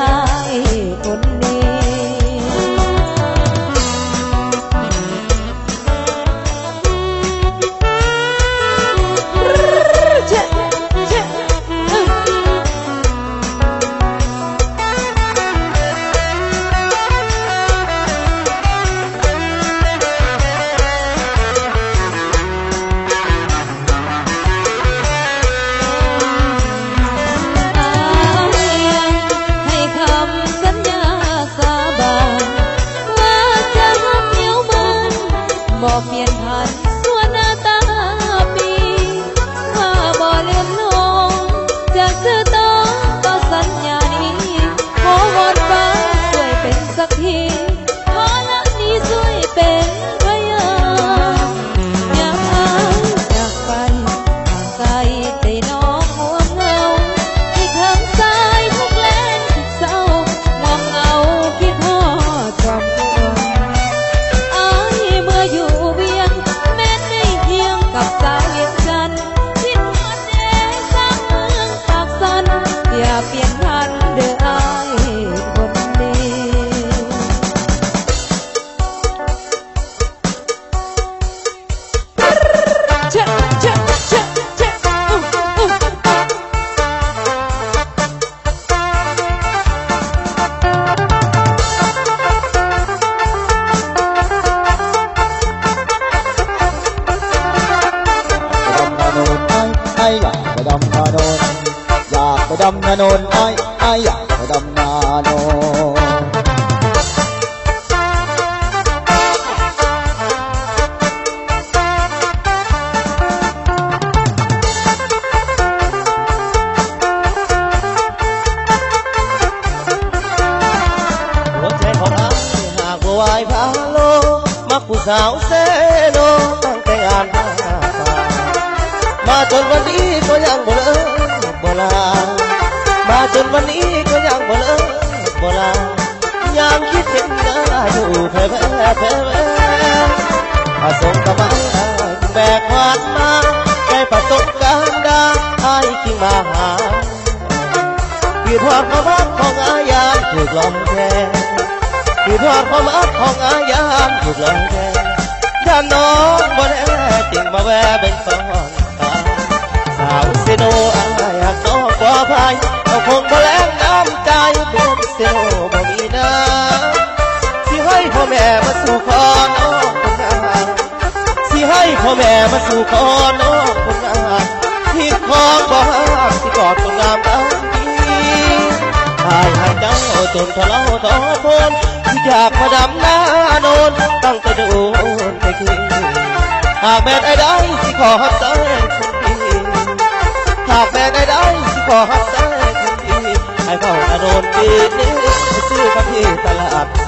ออายคน ดำนาโนนไปดำนไอ้ไอ้อยากดำนาโนนหัวใจของอ้ายหากว่าวพาโลมักผู้สาวเซโนตั้งแต่งานมามาจนวันนี้ก็ยังบ่เลิกบ่ลา มาจนวันนี้ก็ยังบ่เลิกบ่ลายามคิดเห็นหน้าอยู่แพ้แพ้แพ้แพ้ผสมกับมาแบกหวานมาได้ประสบการณ์ดาไอ้ายจึงมาหาที่ทอดความรักของอายานถูกลองแทงที่ทอดความรักของอายานถูกลองแทงย่านน้องบ่แน่จริงมาแวะเป็นฟอนตาสาวเซโนอายหักน้องกว่าพาย ม่มาสู่ขอน้องคนงามที่คลองบ่หักสิกอดคนงามดังนี้หายหายเจ้าจนทะเลาทอทนที่อยากมาดำหน้าโนนตั้งแต่โดนไปคืนหากแม่ไอ้ได้สิขอหักใจคนดีหากแม่ไอ้ได้สิขอหักใจคนดีให้เข้าอโนนปีนี้ซื้อกับที่ตลาด